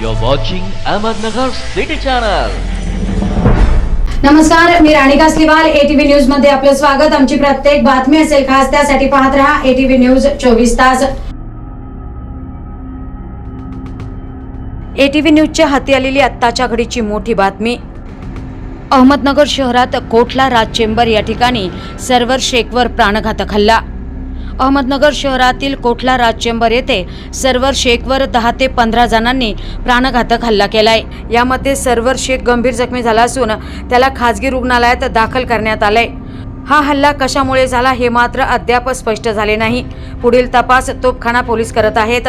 You're watching Ahmednagar city channel नमस्कार मी राणी Kasliwal ATV न्यूजमध्ये आपलं स्वागत. आमची प्रत्येक बातमी असेल खास त्यासाठी पाहत राहा एटीव्ही न्यूज चोवीस तास. एटीव्ही न्यूजच्या हाती आलेली आत्ताच्या घडीची मोठी बातमी. अहमदनगर शहरात कोठला राज चेंबर या ठिकाणी सर्व्हर शेकवर प्राणघातक हल्ला? अहमदनगर शहरातील कोठला राज चेंबर येथे सर्वर शेखवर दहा ते पंधरा जणांनी प्राणघातक हल्ला केलाय. यामध्ये सर्वर शेख गंभीर जखमी झाला असून त्याला खाजगी रुग्णालयात दाखल करण्यात आलंय. हा हल्ला कशामुळे झाला हे मात्र अद्याप स्पष्ट झाले नाही. पुढील तपास तोपखाना पोलीस करत आहेत.